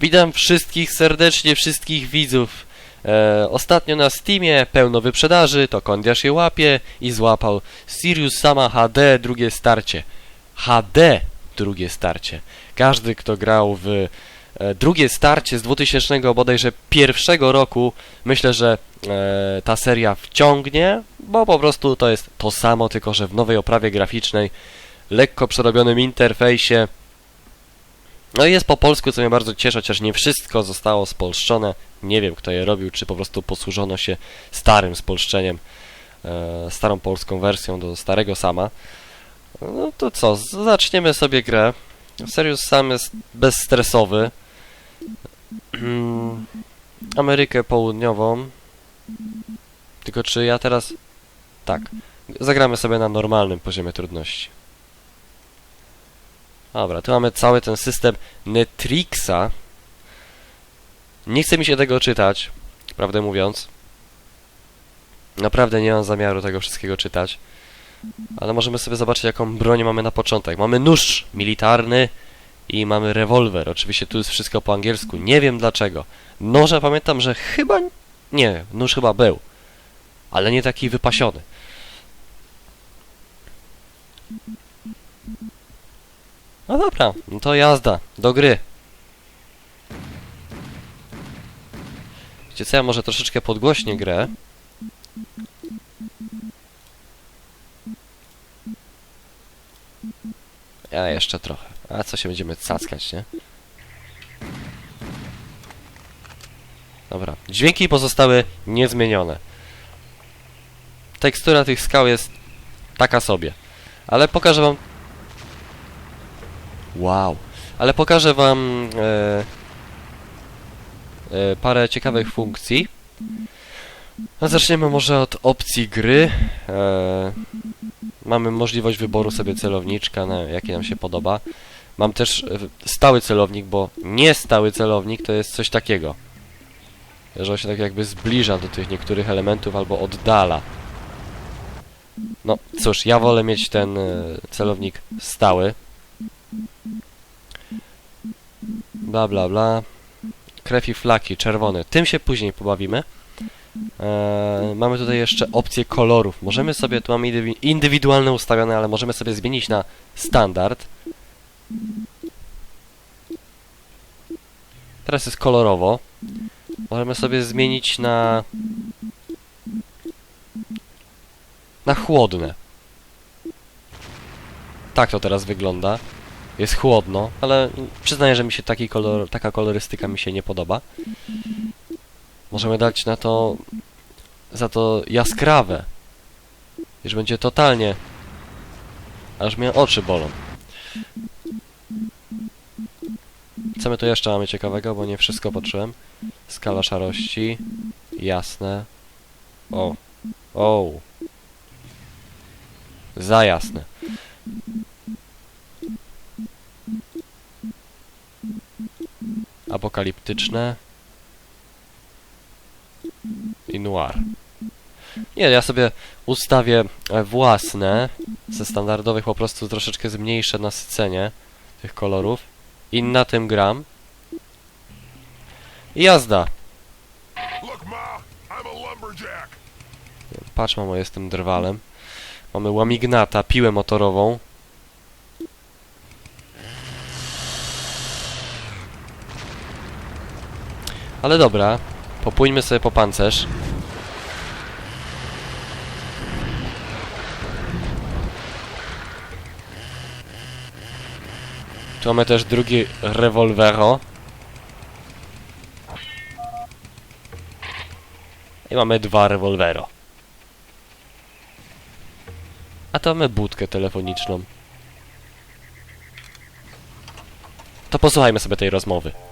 Witam wszystkich serdecznie, wszystkich widzów. E, ostatnio na Steamie pełno wyprzedaży, to Kondiasz je łapie i złapał Sirius Sama HD drugie starcie. HD drugie starcie. Każdy, kto grał w e, drugie starcie z 2000 bodajże pierwszego roku, myślę, że e, ta seria wciągnie, bo po prostu to jest to samo, tylko że w nowej oprawie graficznej, lekko przerobionym interfejsie. No i jest po polsku, co mnie bardzo cieszy, chociaż nie wszystko zostało spolszczone. Nie wiem, kto je robił, czy po prostu posłużono się starym spolszczeniem, e, starą polską wersją do starego sama. No to co, zaczniemy sobie grę. Serius sam jest bezstresowy. Mm, Amerykę Południową. Tylko czy ja teraz... Tak. Zagramy sobie na normalnym poziomie trudności. Dobra, tu mamy cały ten system Netrixa. Nie chce mi się tego czytać, prawdę mówiąc. Naprawdę nie mam zamiaru tego wszystkiego czytać. Ale możemy sobie zobaczyć, jaką broń mamy na początek. Mamy nóż militarny i mamy rewolwer. Oczywiście tu jest wszystko po angielsku. Nie wiem dlaczego. Noże pamiętam, że chyba... Nie, nóż chyba był. Ale nie taki wypasiony. No dobra, no to jazda, do gry. Wiecie co, ja może troszeczkę podgłośnię grę. Ja jeszcze trochę. A co się będziemy cackać, nie? Dobra, dźwięki pozostały niezmienione. Tekstura tych skał jest taka sobie. Ale pokażę wam Wow. Ale pokażę wam e, e, parę ciekawych funkcji. No, zaczniemy może od opcji gry. E, mamy możliwość wyboru sobie celowniczka, na jaki nam się podoba. Mam też e, stały celownik, bo nie stały celownik to jest coś takiego. Że on się tak jakby zbliża do tych niektórych elementów albo oddala. No cóż, ja wolę mieć ten e, celownik stały. Bla bla bla. Krew i flaki, czerwone. Tym się później pobawimy. Eee, mamy tutaj jeszcze opcję kolorów. Możemy sobie, tu mamy indywi- indywidualne ustawione, ale możemy sobie zmienić na standard. Teraz jest kolorowo. Możemy sobie zmienić na... Na chłodne. Tak to teraz wygląda. Jest chłodno, ale przyznaję, że mi się taki kolor, taka kolorystyka mi się nie podoba. Możemy dać na to za to jaskrawe. Już będzie totalnie aż mnie oczy bolą. Co my tu jeszcze mamy ciekawego, bo nie wszystko patrzyłem. Skala szarości. Jasne. O. O. Za jasne. Apokaliptyczne i noir. Nie, ja sobie ustawię e, własne, ze standardowych po prostu troszeczkę zmniejszę nasycenie tych kolorów i na tym gram. I jazda! Patrz mamo, jestem drwalem. Mamy łamignata, piłę motorową. Ale dobra, popójmy sobie po pancerz. Tu mamy też drugi rewolwero. I mamy dwa rewolwero. A to mamy budkę telefoniczną. To posłuchajmy sobie tej rozmowy.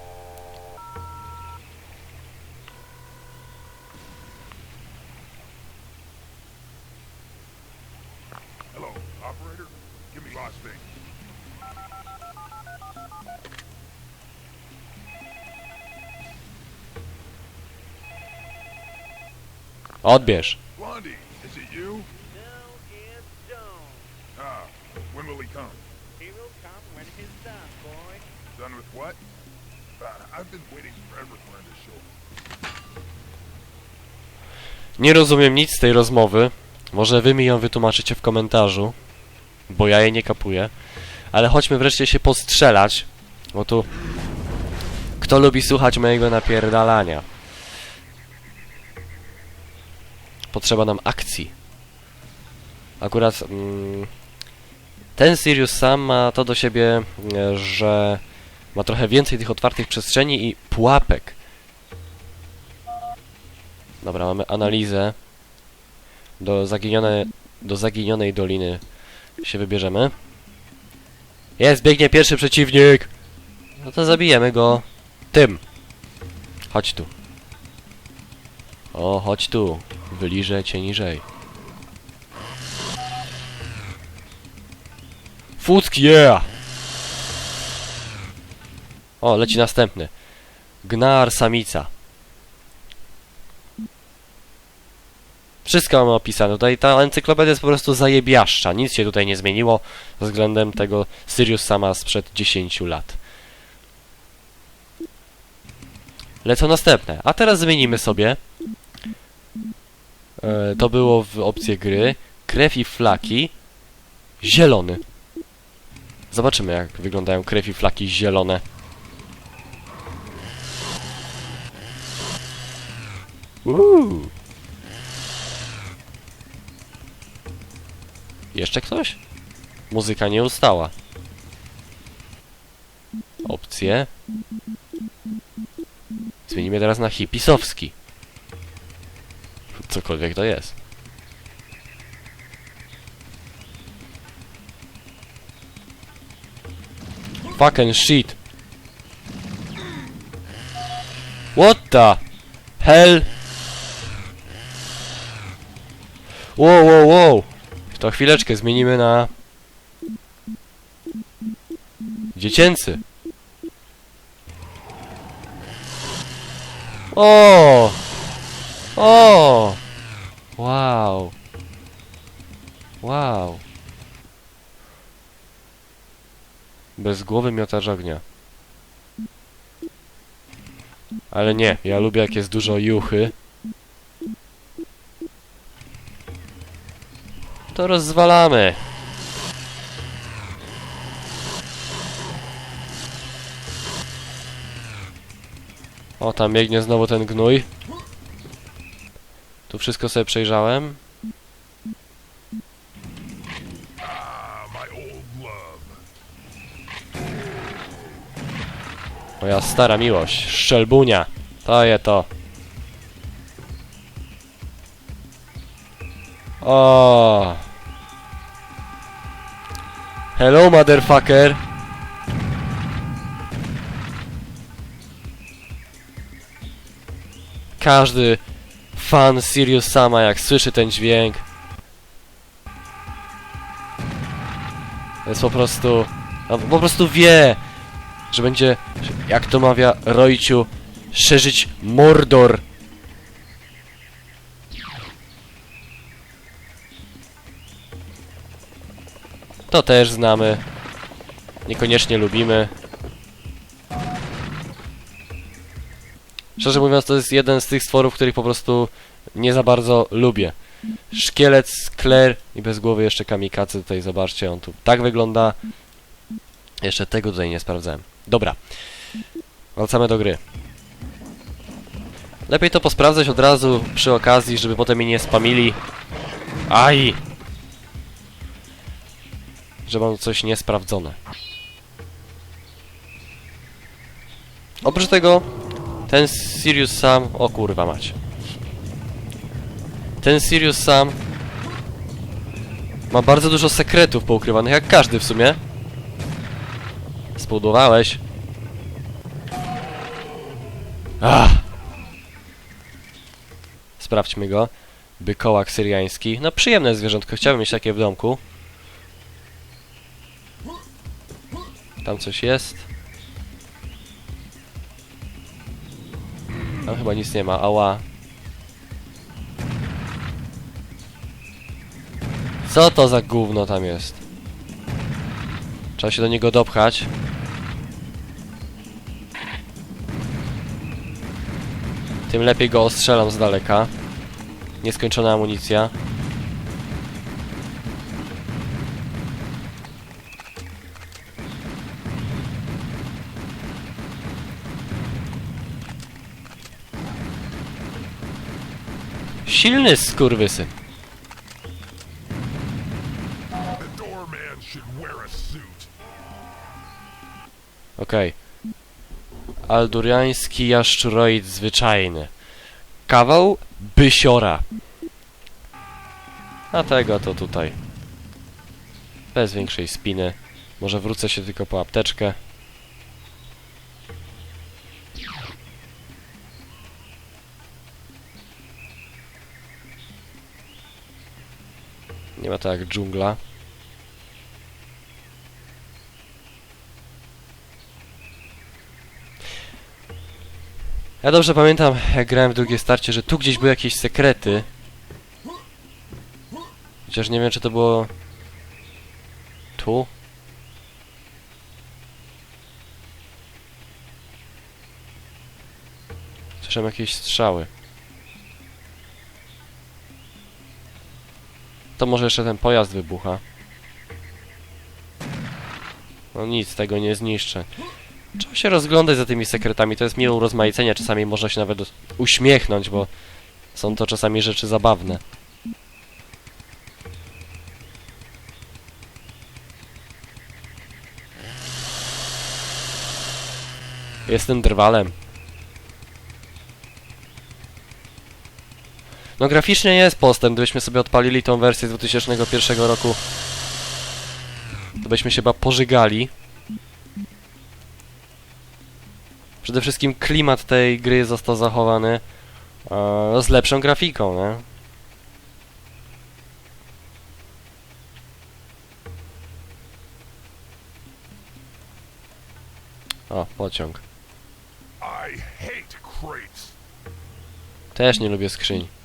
Show. Nie rozumiem nic z tej rozmowy. Może wy mi ją wytłumaczycie w komentarzu, bo ja jej nie kapuję. Ale chodźmy wreszcie się postrzelać, bo tu... Kto lubi słuchać mojego napierdalania? Potrzeba nam akcji. Akurat... Mm, ten Sirius sam ma to do siebie, e, że ma trochę więcej tych otwartych przestrzeni i pułapek. Dobra, mamy analizę. Do, zaginione, do zaginionej doliny się wybierzemy. Jest, biegnie pierwszy przeciwnik! No to zabijemy go tym. Chodź tu. O, chodź tu. Wyliżę cię niżej. Fuck yeah! O, leci następny. Gnar samica. Wszystko mamy opisane. Tutaj ta encyklopedia jest po prostu zajebiaszcza. Nic się tutaj nie zmieniło względem tego Sirius sama sprzed 10 lat. Lecą następne. A teraz zmienimy sobie. E, to było w opcji gry. Krew i flaki. Zielony. Zobaczymy jak wyglądają krew i flaki zielone. Uuu. Jeszcze ktoś? Muzyka nie ustała. Opcje. Zmienimy teraz na hipisowski. Cokolwiek to jest. Fucking shit. What the hell? Wow, wow, wow. To chwileczkę zmienimy na... Dziecięcy. O! O! Wow. Wow. Bez głowy miotacz ognia. Ale nie, ja lubię jak jest dużo juchy. To rozwalamy. O, tam biegnie znowu ten gnój. Tu wszystko sobie przejrzałem. Moja stara miłość. Szczelbunia. To je to. O. Hello, motherfucker. Każdy fan Sirius Sama, jak słyszy ten dźwięk, jest po prostu, no, po prostu wie, że będzie, jak to mawia Rojciu, szerzyć Mordor. To też znamy. Niekoniecznie lubimy. Szczerze mówiąc, to jest jeden z tych stworów, których po prostu nie za bardzo lubię. Szkielet, skler i bez głowy jeszcze kamikaze tutaj, zobaczcie, on tu tak wygląda. Jeszcze tego tutaj nie sprawdzałem. Dobra. Wracamy do gry. Lepiej to posprawdzać od razu przy okazji, żeby potem mi nie spamili. Aj! Że mam coś niesprawdzone. Oprócz tego, ten Sirius sam... O kurwa mać. Ten Sirius sam ma bardzo dużo sekretów poukrywanych, jak każdy w sumie. Spodowałeś. Ach. Sprawdźmy go. Bykołak syriański. No przyjemne zwierzątko, chciałbym mieć takie w domku. Tam coś jest. Tam chyba nic nie ma, ała. Co to za gówno tam jest? Trzeba się do niego dopchać. Tym lepiej go ostrzelam z daleka. Nieskończona amunicja. Silny skurwysyn. Okej. Alduriański jaszczuroid zwyczajny. Kawał bysiora. A tego to tutaj. Bez większej spiny. Może wrócę się tylko po apteczkę. Nie ma to jak dżungla. Ja dobrze pamiętam, jak grałem w drugie starcie, że tu gdzieś były jakieś sekrety. Chociaż nie wiem, czy to było... Tu? Słyszałem jakieś strzały. To może jeszcze ten pojazd wybucha. No nic, tego nie zniszczę. Trzeba się rozglądać za tymi sekretami, to jest miłe urozmaicenie, czasami można się nawet uśmiechnąć, bo są to czasami rzeczy zabawne. Jestem drwalem. No graficznie jest postęp, gdybyśmy sobie odpalili tą wersję z 2001 roku, to byśmy się chyba pożygali. Przede wszystkim klimat tej gry został zachowany e, z lepszą grafiką, nie? O, pociąg. Też nie lubię skrzyń.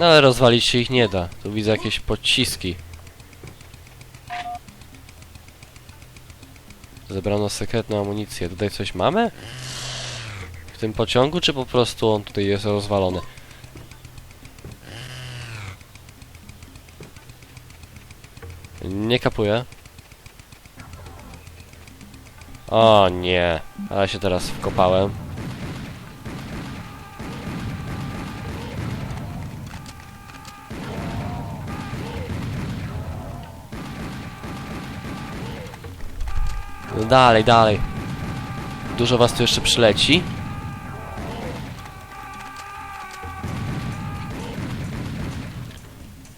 No ale rozwalić się ich nie da. Tu widzę jakieś pociski. Zebrano sekretną amunicję. Tutaj coś mamy? W tym pociągu, czy po prostu on tutaj jest rozwalony? Nie kapuję. O nie, ale się teraz wkopałem. Dalej, dalej. Dużo was tu jeszcze przyleci.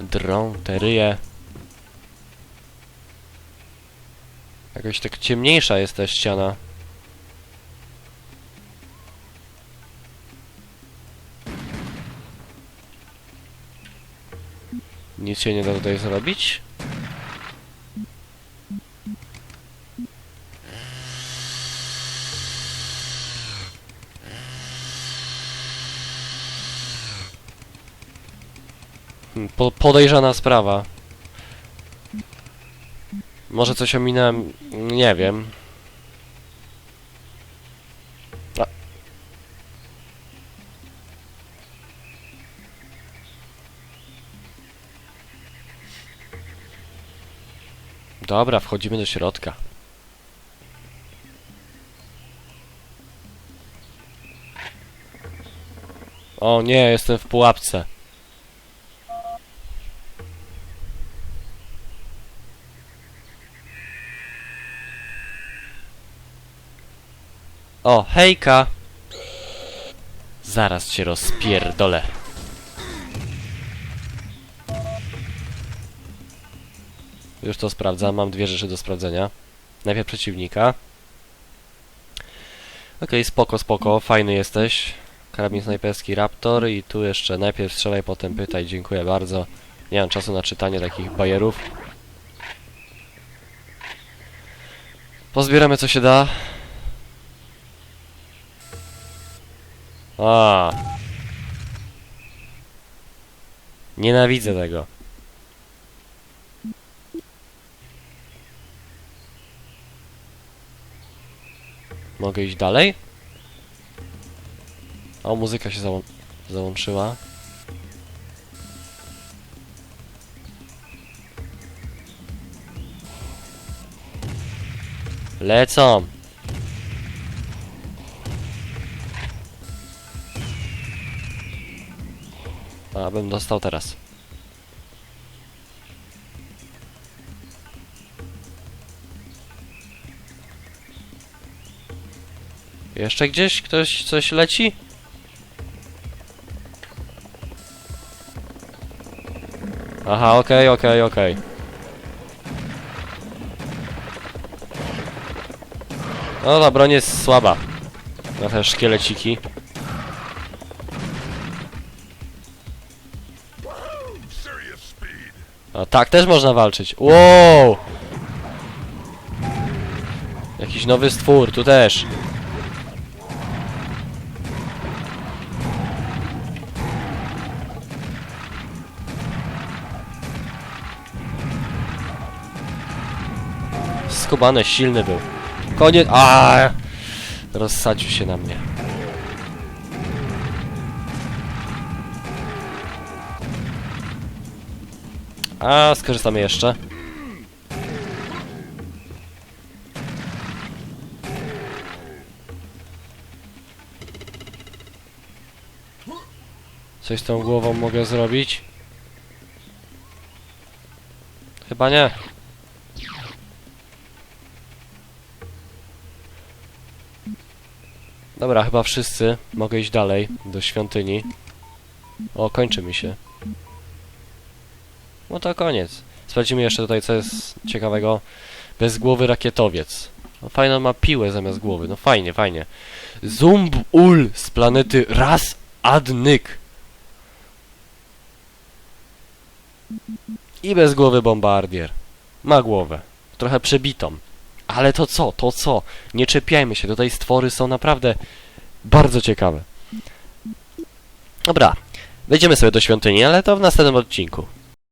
Drą, te ryje. Jakoś tak ciemniejsza jest ta ściana. Nic się nie da tutaj zrobić. Po, podejrzana sprawa. Może coś ominąłem, nie wiem. Dobra, wchodzimy do środka. O nie, jestem w pułapce. O, hejka! Zaraz cię rozpierdolę. Już to sprawdzam, mam dwie rzeczy do sprawdzenia. Najpierw przeciwnika. Okej, spoko, spoko, fajny jesteś. Karabin snajperski Raptor i tu jeszcze najpierw strzelaj, potem pytaj, dziękuję bardzo. Nie mam czasu na czytanie takich bajerów. Pozbieramy co się da. A. Nienawidzę tego. Mogę iść dalej? O, muzyka się załą załączyła. Lecą! A, bym dostał teraz. Jeszcze gdzieś ktoś coś leci? Aha, okej, okej, okej. No ta broń jest słaba. Na te szkieleciki. A tak też można walczyć. Wow! Jakiś nowy stwór, tu też. Skubany, silny był. Koniec. A! Rozsadził się na mnie. A, skorzystamy jeszcze. Coś z tą głową mogę zrobić? Chyba nie. Dobra, chyba wszyscy. Mogę iść dalej, do świątyni. O, kończy mi się. No to koniec. Sprawdzimy jeszcze tutaj, co jest ciekawego. Bez głowy rakietowiec. No fajną ma piłę zamiast głowy. No fajnie, fajnie. Zumb-ul z planety Ras Adnyk. I bez głowy bombardier. Ma głowę. Trochę przebitą. Ale to co? To co? Nie czepiajmy się. Tutaj stwory są naprawdę bardzo ciekawe. Dobra. Wejdziemy sobie do świątyni, ale to w następnym odcinku.